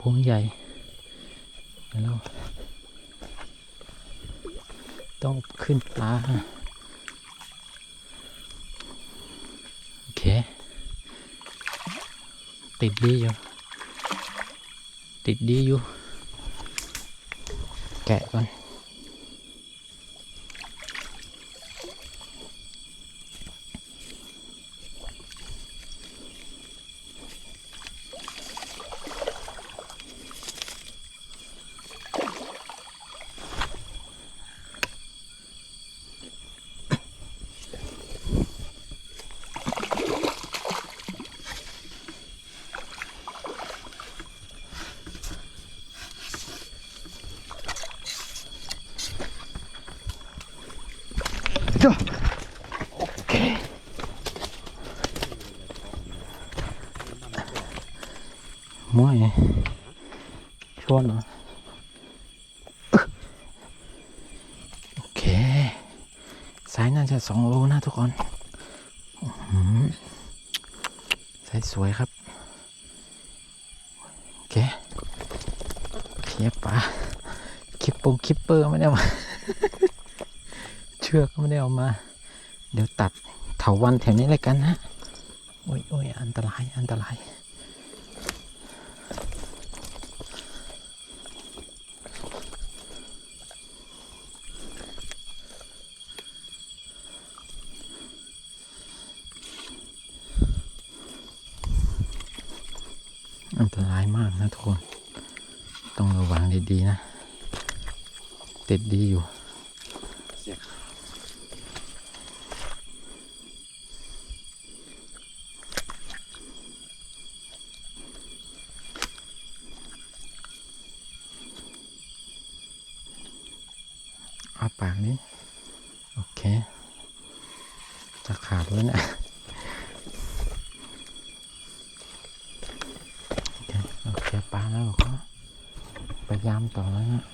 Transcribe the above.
พวงใหญ่แล้วต้องขึ้นปลาโอเค ติดดีอยู่ ติดดีอยู่ แกะก่อน โอเคมวยชวนเหรอโอเคสายน่าจะสองโลนะทุกคนอื้อหือสายสวยครับ โอเคเคลียร์ปลาคิปปงคิปเปอร์ไม่ได้เอามาเชือกก็ไม่ได้เอามา เดี๋ยวตัดเถาวันแถวนี้เลยกันนะโอ้ยโอ้ยอันตรายอันตรายอันตรายมากนะทุกคน ต้องระวังดีๆนะ ติดดีอยู่าปากนี้ โอเค จะขาดแล้วเนะโอเคโอเคปลาแล้วก็พยายามต่อแล้วนะ